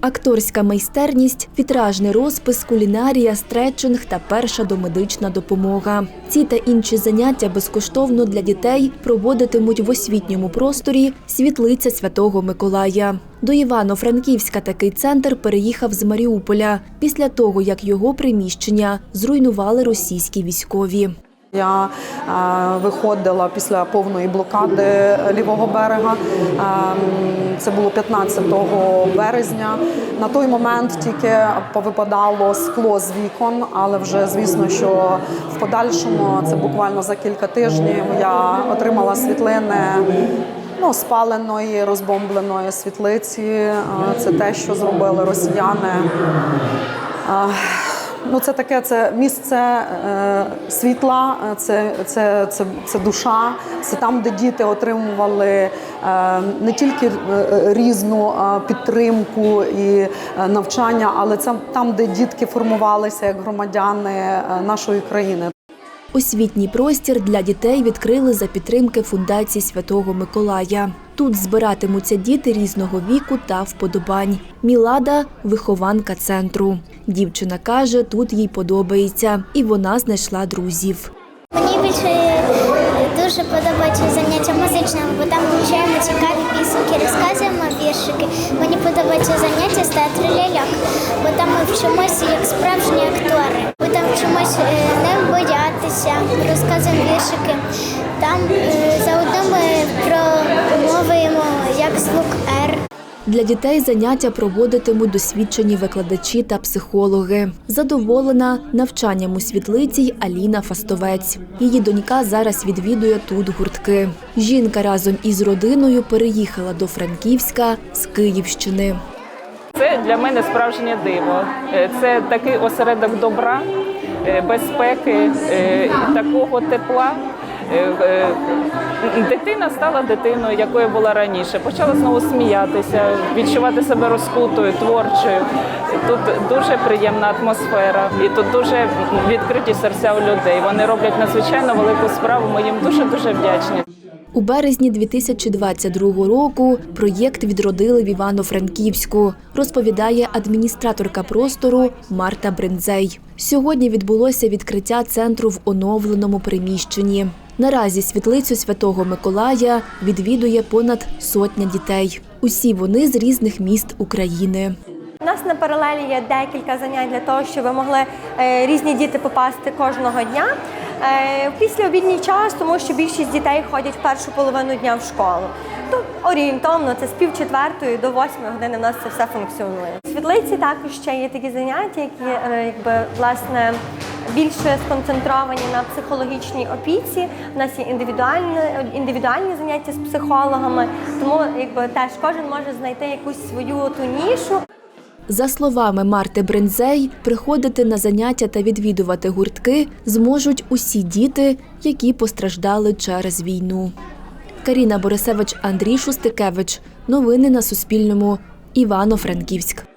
Акторська майстерність, вітражний розпис, кулінарія, стретчинг та перша домедична допомога. Ці та інші заняття безкоштовно для дітей проводитимуть в освітньому просторі світлиця Святого Миколая. До Івано-Франківська такий центр переїхав з Маріуполя після того, як його приміщення зруйнували російські військові. Я е, виходила після повної блокади лівого берега. Е, це було 15 березня. На той момент тільки повипадало скло з вікон, але вже звісно, що в подальшому це буквально за кілька тижнів я отримала світлини. Ну, спаленої, розбомбленої світлиці. Е, Це те, що зробили росіяни. Ну, це таке це місце е, світла, е, це, це, це, це душа, це там, де діти отримували е, не тільки е, різну е, підтримку і навчання, але це там, де дітки формувалися як громадяни нашої країни. Освітній простір для дітей відкрили за підтримки фундації Святого Миколая. Тут збиратимуться діти різного віку та вподобань. Мілада вихованка центру. Дівчина каже, тут їй подобається, і вона знайшла друзів. Мені більше е, дуже подобаються заняття музичними, бо там вивчаємо цікаві пісеньки, розказуємо віршики. Мені подобаються заняття з театру ляльок, бо там ми вчимося як справжні актори. Ми там вчимося не розказуємо віршики. Там е, заодно ми промовуємо як звук Р. Для дітей заняття проводитимуть досвідчені викладачі та психологи. Задоволена навчанням у світлиці й Аліна Фастовець. Її донька зараз відвідує тут гуртки. Жінка разом із родиною переїхала до Франківська з Київщини. Це для мене справжнє диво. Е, Це такий осередок добра, безпеки, е, такого тепла. Е, е, Дитина стала дитиною, якою була раніше. Почала знову сміятися, відчувати себе розкутою, творчою. Тут дуже приємна атмосфера, і тут дуже відкриті серця у людей. Вони роблять надзвичайно велику справу. Ми їм дуже дуже вдячні. У березні 2022 року проєкт відродили в Івано-Франківську, розповідає адміністраторка простору Марта Брензей. Сьогодні відбулося відкриття центру в оновленому приміщенні. Наразі світлицю Святого Миколая відвідує понад сотня дітей. Усі вони з різних міст України. У нас на паралелі є декілька занять для того, щоб могли е, різні діти попасти кожного дня. Е, в післяобідній час, тому що більшість дітей ходять в першу половину дня в школу. То орієнтовно це з пів четвертої до восьмої години в нас це все функціонує. У світлиці також ще є такі заняття, які е, якби власне більше сконцентровані на психологічній опіці. У нас є індивідуальні, індивідуальні заняття з психологами, тому якби теж кожен може знайти якусь свою ту нішу. За словами Марти Брензей, приходити на заняття та відвідувати гуртки зможуть усі діти, які постраждали через війну. Каріна Борисевич, Андрій Шустикевич. Новини на Суспільному. Івано-Франківськ.